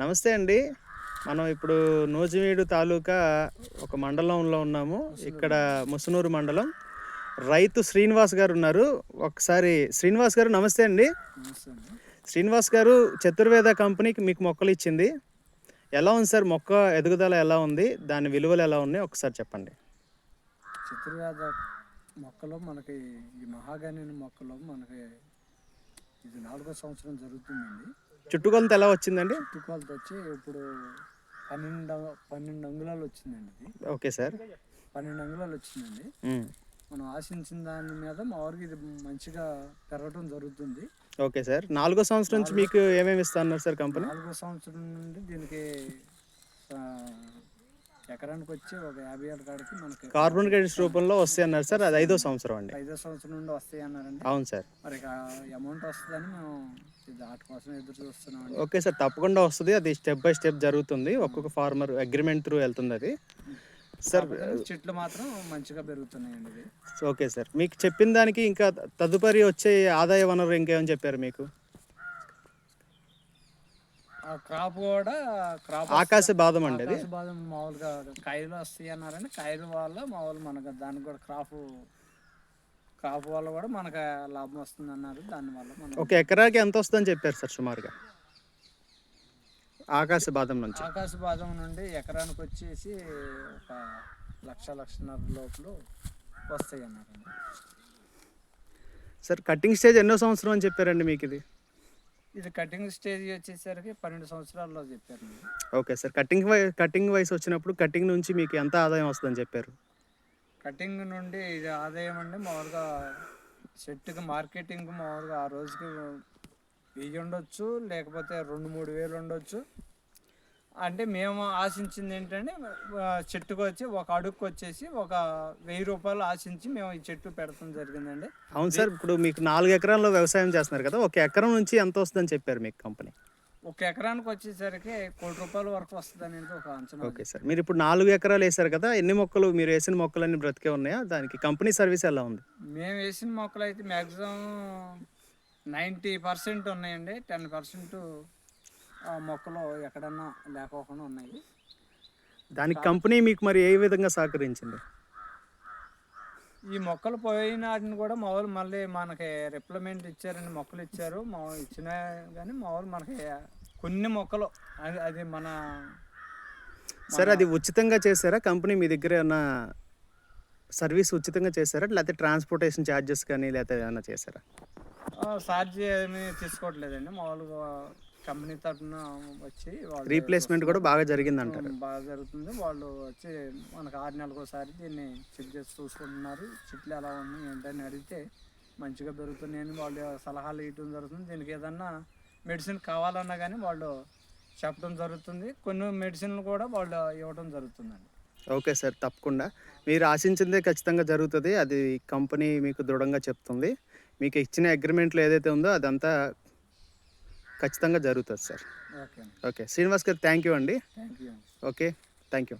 నమస్తే అండి. మనం ఇప్పుడు నూజివీడు తాలూకా ఒక మండలంలో ఉన్నాము. ఇక్కడ ముసునూరు మండలం. రైతు శ్రీనివాస్ గారు ఉన్నారు. ఒకసారి శ్రీనివాస్ గారు నమస్తే అండి. శ్రీనివాస్ గారు చతుర్వేద కంపెనీకి మీకు మొక్కలు ఇచ్చింది. ఎలా ఉంది సార్? మొక్క ఎదుగుదల ఎలా ఉంది? దాని విలువలు ఎలా ఉన్నాయి? ఒకసారి చెప్పండి. చతుర్వేద మొక్కలు మనకి ఈ మహాగని మొక్కలు మనకి ఇది నాలుగో సంవత్సరం జరుగుతుందండి. చుట్టుకొలత ఎలా వచ్చిందండి? చుట్టుకొలత వచ్చి ఇప్పుడు పన్నెండు పన్నెండు అంగుళాలు వచ్చిందండి ఇది. Okay sir. పన్నెండు అంగుళాలు వచ్చిందండి. మనం ఆశించిన దాని మీద మా ఊరికి ఇది మంచిగా పెరగటం జరుగుతుంది. Okay sir. నాలుగో సంవత్సరం నుంచి మీకు ఏమేమి ఇస్తా అన్నారు సార్ కంపెనీ? నాలుగో సంవత్సరం నుండి దీనికి ఎకరానికి వచ్చి ఒక యాభై ఏళ్ళ కాడికి మనకి కార్బన్ క్రెడిట్స్ రూపంలో వస్తాయి అన్నారు సార్. అది ఐదో సంవత్సరం అండి. ఐదో సంవత్సరం నుండి వస్తాయి అన్నారండి అవును సార్. మరి అమౌంట్ వస్తుందని మేము ఇది వాటి కోసం ఎదురు చూస్తున్నాం ఓకే సార్ తప్పకుండా వస్తుంది. అది స్టెప్ బై స్టెప్ జరుగుతుంది. ఒక్కొక్క ఫార్మర్ అగ్రిమెంట్ త్రూ వెళ్తుంది అది సార్ చెట్లు మాత్రం మంచిగా పెరుగుతున్నాయండి ఓకే సార్. మీకు చెప్పిన దానికి ఇంకా తదుపరి వచ్చే ఆదాయ వనరు ఇంకేమని చెప్పారు మీకు? క్రాప్ కూడా క్రాప్ ఆకాశ బాదం అండి అది? బాదం మామూలుగా కాయలు వస్తాయి అన్నారని కాయల వల్ల మామూలు మనకు దానికి కూడా క్రాప్ క్రాప్ వల్ల కూడా మనకు లాభం వస్తుంది అన్నారు. దానివల్ల మనం ఒక ఎకరాకి ఎంత వస్తుందని చెప్పారు సార్ సుమారుగా? ఆకాశ బాదం నుంచి. ఆకాశ బాదం నుండి ఎకరానికి వచ్చేసి ఒక లక్ష లక్షన్నర లోపల వస్తాయి అన్నారండి. సార్ కటింగ్ స్టేజ్ ఎన్నో సంవత్సరం అని చెప్పారండి మీకు ఇది? ఇది కటింగ్ స్టేజ్ వచ్చేసరికి పన్నెండు సంవత్సరాల్లో చెప్పారు ఓకే సార్ కటింగ్ వై కటింగ్ వయసు వచ్చినప్పుడు కటింగ్ నుంచి మీకు ఎంత ఆదాయం వస్తుందని చెప్పారు? కటింగ్ నుండి ఇది ఆదాయం అంటే మామూలుగా చెట్టుకి మార్కెటింగ్ మామూలుగా ఆ రోజుకి వెయ్యి ఉండొచ్చు లేకపోతే రెండు మూడు వేలు ఉండొచ్చు. అంటే మేము ఆశించింది ఏంటంటే చెట్టుకు వచ్చి ఒక అడుగుకి వచ్చేసి ఒక వెయ్యి రూపాయలు ఆశించి మేము ఈ చెట్టు పెడతాం జరిగిందండి. అవును సార్ ఇప్పుడు మీకు నాలుగు ఎకరాల్లో వ్యవసాయం చేస్తున్నారు కదా ఒక ఎకరం నుంచి ఎంత వస్తుందని చెప్పారు మీకు కంపెనీ? ఒక ఎకరానికి వచ్చేసరికి కోటి రూపాయల వరకు వస్తుంది అనేది ఒక అంచనా ఓకే సార్ మీరు ఇప్పుడు నాలుగు ఎకరాలు వేసారు కదా ఎన్ని మొక్కలు మీరు వేసిన మొక్కలన్నీ బ్రతికే ఉన్నాయా? దానికి కంపెనీ సర్వీస్ ఎలా ఉంది? మేము వేసిన మొక్కలు అయితే మ్యాక్సిమం నైంటీ పర్సెంట్ ఉన్నాయండి టెన్ పర్సెంట్ మొక్కలు ఎక్కడన్నా లేకోకుండా ఉన్నాయి. దానికి కంపెనీ మీకు మరి ఏ విధంగా సహకరించింది? ఈ మొక్కలు పోయిన వాటిని కూడా మామూలు మళ్ళీ మనకి రిప్లమెంట్ ఇచ్చారండి మొక్కలు ఇచ్చారు. మా ఇచ్చినా కానీ మామూలు మనకి కొన్ని మొక్కలు అది అది మన సార్ అది ఉచితంగా చేశారా? కంపెనీ మీ దగ్గర ఏమన్నా సర్వీస్ ఉచితంగా చేశారా? లేకపోతే ట్రాన్స్పోర్టేషన్ ఛార్జెస్ కానీ లేకపోతే ఏమైనా చేశారా? ఛార్జ్ ఏమీ తీసుకోవట్లేదండి. మామూలుగా కంపెనీ తరఫున వచ్చి వాళ్ళు రీప్లేస్మెంట్ కూడా బాగా జరిగింది అంటారు బాగా జరుగుతుంది. వాళ్ళు వచ్చి మనకు ఆరు నెలలకు ఒకసారి దీన్ని చెక్ చేసి చూసుకుంటున్నారు. చెట్లు ఎలా ఉన్నాయి ఏంటని అడిగితే మంచిగా పెరుగుతున్నాయని వాళ్ళు సలహాలు ఇవ్వడం జరుగుతుంది. దీనికి ఏదన్నా మెడిసిన్ కావాలన్నా కానీ వాళ్ళు చెప్పడం జరుగుతుంది. కొన్ని మెడిసిన్లు కూడా వాళ్ళు ఇవ్వడం జరుగుతుందండి. ఓకే సార్ తప్పకుండా. మీరు ఆశించిందే ఖచ్చితంగా జరుగుతుంది. అది కంపెనీ మీకు దృఢంగా చెప్తుంది. మీకు ఇచ్చిన అగ్రిమెంట్లో ఏదైతే ఉందో అదంతా ఖచ్చితంగా జరుగుతుంది సార్. ఓకే శ్రీనివాస్ గారు థ్యాంక్ యూ అండి. Okay thank you.